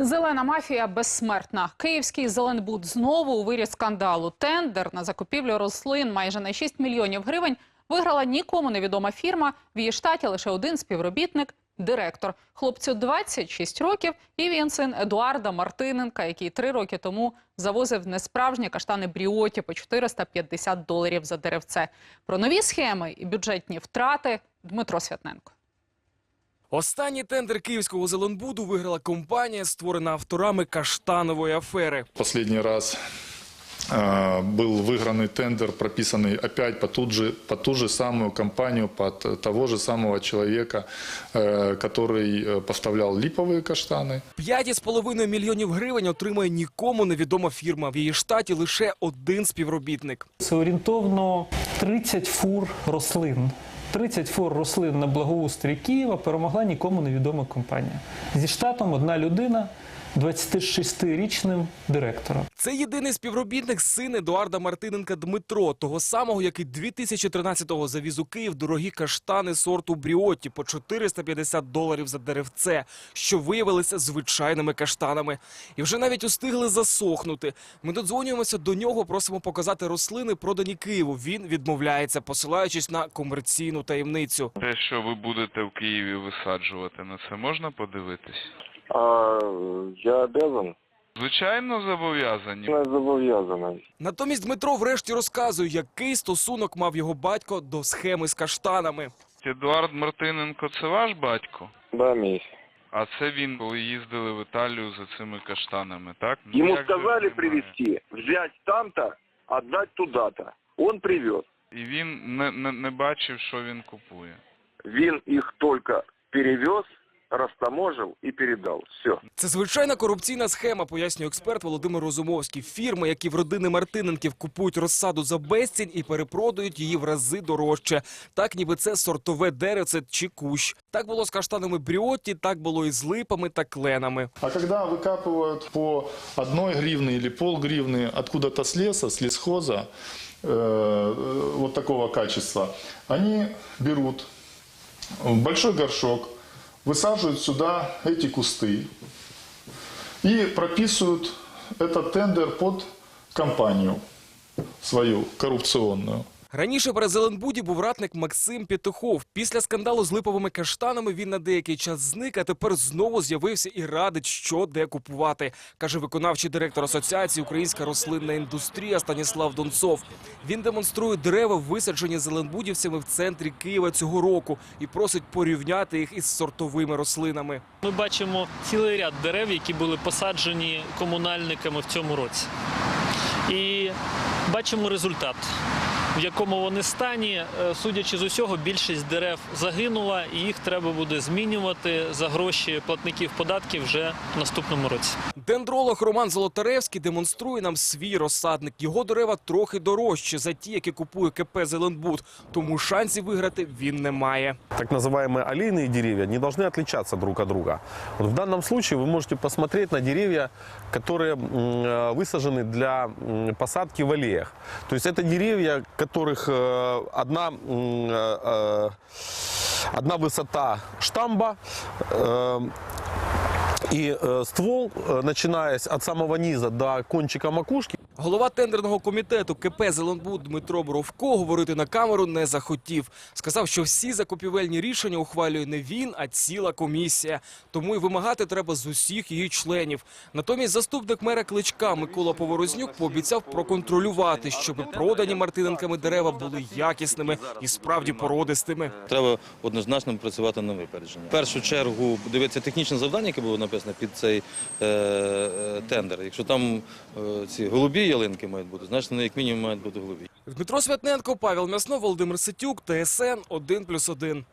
Зелена мафія безсмертна. Київський зеленбуд знову у вирі скандалу. Тендер на закупівлю рослин майже на 6 мільйонів гривень виграла нікому невідома фірма. В її штаті лише один співробітник – директор. Хлопцю 26 років і він син Едуарда Мартиненка, який три роки тому завозив несправжні каштани бріоті по 450 доларів за деревце. Про нові схеми і бюджетні втрати Дмитро Святненко. Останній тендер київського зеленбуду виграла компанія, створена авторами каштанової афери. Последний раз э, был выигранный тендер, прописанный опять по, тут же, по ту же самую компанию, под того же самого человека, э, который э, поставлял липовые каштаны. П'ять із половиною мільйонів гривень отримує нікому невідома фірма. В її штаті лише один співробітник. Це орієнтовно 30 фур рослин. 30 фур рослин на благоустрій Києва перемогла нікому невідома компанія. Зі штатом одна людина, 26-річним директором. Це єдиний співробітник син Едуарда Мартиненка Дмитро, того самого, який 2013-го завіз у Київ дорогі каштани сорту Бріотті по 450 доларів за деревце, що виявилися звичайними каштанами. І вже навіть устигли засохнути. Ми додзвонюємося до нього, просимо показати рослини, продані Києву. Він відмовляється, посилаючись на комерційну таємницю. Те, що ви будете в Києві висаджувати, на це можна подивитись? А я обязан? Звичайно, зобов'язані. Не зобов'язаний. Натомість Дмитро врешті розказує, який стосунок мав його батько до схеми з каштанами. Едуард Мартиненко це ваш батько? Да, мій. А це він, коли їздили в Італію за цими каштанами, так? Ну, Ему як же сказали немає? привезти, взять там-то, отдать туда-то. Он привез. І він не, не, не бачив, що він купує. Вин их только перевез, растаможил и передал. Все. Це звичайна корупційна схема, пояснює експерт Володимир Розумовський. Фірми, які в родини Мартиненків купують розсаду за безцінь і перепродають її в рази дорожче. Так, ніби це сортове деревце чи кущ. Так було з каштанами бріотті, так було і з липами та кленами. А когда выкапывают по одной гривны или полгривны откуда-то с леса, с лесхоза, э, э, вот такого качества, они берут в большой горшок, высаживают сюда эти кусты и прописывают этот тендер под компанию свою коррупционную. Раніше при Зеленбуді був ратник Максим Петухов. Після скандалу з липовими каштанами він на деякий час зник, а тепер знову з'явився і радить, що де купувати, каже виконавчий директор Асоціації Українська рослинна індустрія Станіслав Донцов. Він демонструє дерева, висаджені зеленбудівцями в центрі Києва цього року, і просить порівняти їх із сортовими рослинами. Ми бачимо цілий ряд дерев, які були посаджені комунальниками в цьому році. І бачимо результат, в якому вони стані. Е, Судячи з усього, більшість дерев загинула, і їх треба буде змінювати за гроші платників податків вже в наступному році. Дендролог Роман Золотаревський демонструє нам свій розсадник. Його дерева трохи дорожчі за ті, які купує КП Зеленбуд, тому шансів виграти він не має. так называемые аллейные деревья не должны отличаться друг от друга. Вот в данном случае вы можете посмотреть на деревья, которые м, э, высажены для м, посадки в аллеях. То есть это деревья, которых э, одна, м, э, э, одна высота штамба, э, и э, ствол, э, начиная от самого низа до кончика макушки, Голова тендерного комітету КП Зеленбуд Дмитро Боровко говорити на камеру не захотів. Сказав, що всі закупівельні рішення ухвалює не він, а ціла комісія. Тому і вимагати треба з усіх її членів. Натомість заступник мера Кличка Микола Поворознюк пообіцяв проконтролювати, щоб продані Мартиненками дерева були якісними і справді породистими. Треба однозначно працювати на випередження. В першу чергу дивитися технічне завдання, яке було написано під цей е, е, тендер. Якщо там е, ці голубі ялинки мають бути, значить вони як мінімум мають бути голубі. Дмитро Святненко, Павел Мясно, Володимир Ситюк, ТСН 1+,1.